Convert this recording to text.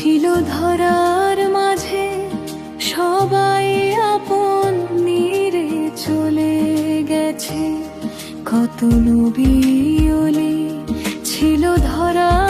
ছিল ধরার মাঝে সবাই আপন নিরে চলে গেছে। কত নবী ছিল ধরা